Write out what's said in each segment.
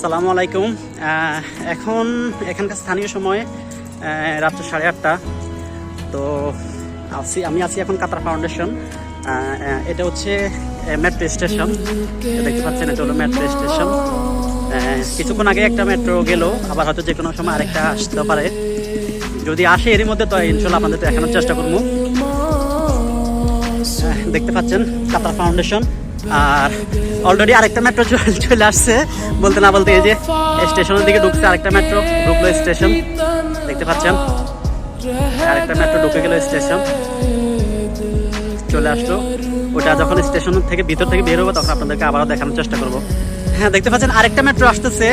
সালামু আলাইকুম। এখন এখানকার স্থানীয় সময় রাত্র সাড়ে আটটা। তো আছি, আমি আছি এখন কাতার ফাউন্ডেশন। এটা হচ্ছে মেট্রো স্টেশন দেখতে পাচ্ছেন, এটা হলো মেট্রো স্টেশন কিছুক্ষণ আগে একটা মেট্রো গেল, আবার হয়তো যে কোনো সময় আরেকটা আসতে পারে। যদি আসে এরই মধ্যে, তো ইনশাল্লাহ আপনাদের দেখানোর চেষ্টা করব। দেখতে পাচ্ছেন, কাতার ফাউন্ডেশন। আর অলরেডি আরেকটা মেট্রো চলে আসছে। বলতে না বলতে এই যে স্টেশনের দিকে ঢুকছে আরেকটা মেট্রো ঢুকলো স্টেশন। দেখতে পাচ্ছেন? আরেকটা মেট্রো ঢুকে গেল স্টেশন। চলে আসলো। ওটা যখন স্টেশন থেকে ভিতর থেকে বের হব, তখন আপনাদেরকে আবারও দেখানোর চেষ্টা করব। হ্যাঁ দেখতে পাচ্ছেন, আরেকটা মেট্রো আসতেছে।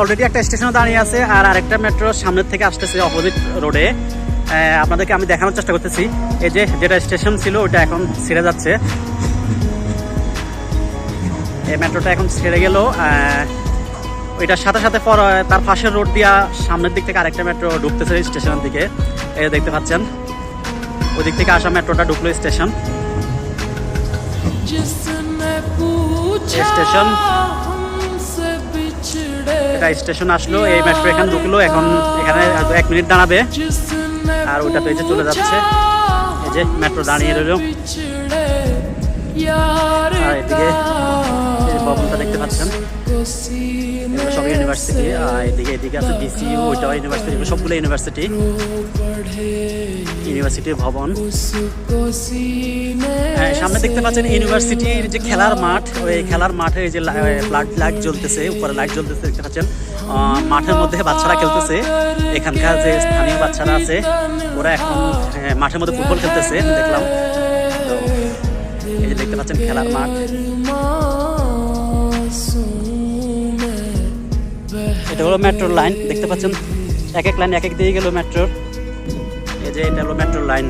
অলরেডি একটা স্টেশনে দাঁড়িয়ে আছে আর আরেকটা মেট্রো সামনের থেকে আসতেছে অপোজিট রোডে আপনাদেরকে আমি দেখানোর চেষ্টা করতেছি। এই যে যেটা স্টেশন ছিল, ওটা এখন ছেড়ে যাচ্ছে। এই মেট্রোটা এখন ছেড়ে গেল ওইটার সাথে সাথে পর তার পাশের রোড দিয়া সামনের দিক থেকে আরেকটা মেট্রো ঢুকতেছে স্টেশনের দিকে। এই দেখতে পাচ্ছেন ওই দিক থেকে আসা মেট্রোটা ঢুকলো স্টেশন। স্টেশন। এটা স্টেশন আসলো এই মেট্রো এখানে ঢুকলো এখন এখানে এক মিনিট দাঁড়াবে। আর ওইটা তো এই যে চলে যাচ্ছে। এই যে মেট্রো দাঁড়িয়ে রইল। আর এদিকে পাচ্ছেন সব ইউনিভার্সিটি এদিকে এদিকে আছে ডিসিউ ওইটা ইউনিভার্সিটি সবগুলো ইউনিভার্সিটি ইউনিভার্সিটির ভবন। হ্যাঁ সামনে দেখতে পাচ্ছেন ইউনিভার্সিটির যে খেলার মাঠ, ওই খেলার মাঠে যে লাইট লাইট জ্বলতেছে, উপরে লাইট জ্বলতেছে, দেখতে পাচ্ছেন? মাঠের মধ্যে বাচ্চারা খেলতেছে। এখানকার যে স্থানীয় বাচ্চারা আছে, ওরা এখন হ্যাঁ, মাঠের মধ্যে ফুটবল খেলতেছে, দেখলাম। তো এই যে দেখতে পাচ্ছেন খেলার মাঠ। এটা হলো মেট্রোর লাইন দেখতে পাচ্ছেন? এক এক লাইন এক এক দিয়ে গেল মেট্রোর এই যে এটা হলো মেট্রোর লাইন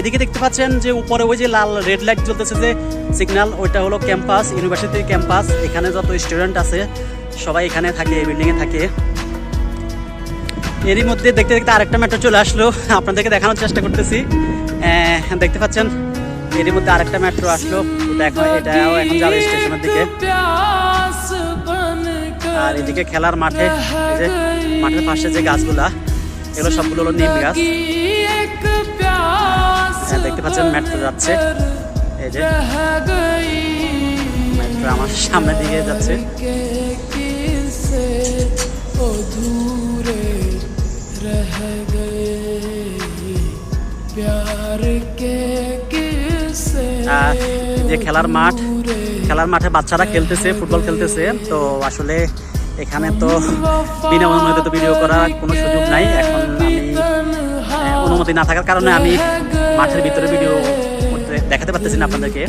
এদিকে দেখতে পাচ্ছেন যে উপরে ওই যে লাল রেড লাইট জ্বলতেছে যে সিগন্যাল ওইটা হলো ক্যাম্পাস ইউনিভার্সিটির ক্যাম্পাস এখানে যত স্টুডেন্ট আছে, সবাই এখানে থাকে, এই বিল্ডিংয়ে থাকে। এরই মধ্যে দেখতে দেখতে আরেকটা মেট্রো চলে আসলো। আপনাদেরকে দেখানোর চেষ্টা করতেছি। দেখতে পাচ্ছেন? এরই মধ্যে আরেকটা মেট্রো আসলো। দেখো, এটাও এখন যাবে স্টেশনের দিকে। আর এদিকে খেলার মাঠে যে মাঠের পাশে যে গাছগুলা, এগুলো সবগুলো হলো নিম গাছ। হ্যাঁ দেখতে পাচ্ছেন মেট্রো যাচ্ছে। এই যে মেট্রো আমার সামনের দিকে যাচ্ছে। যে খেলার মাঠ খেলার মাঠে বাচ্চারা খেলতেছে, ফুটবল খেলতেছে। তো আসলে এখানে তো বিনা অনুমতিতে তো ভিডিও করার কোনো সুযোগ নাই। এখন আমি অনুমতি না থাকার কারণে আমি মাঠের ভিতরে ভিডিও করতে, দেখাতে পারতেছি না আপনাদেরকে।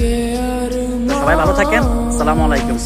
সবাই ভালো থাকেন। সালামু আলাইকুম।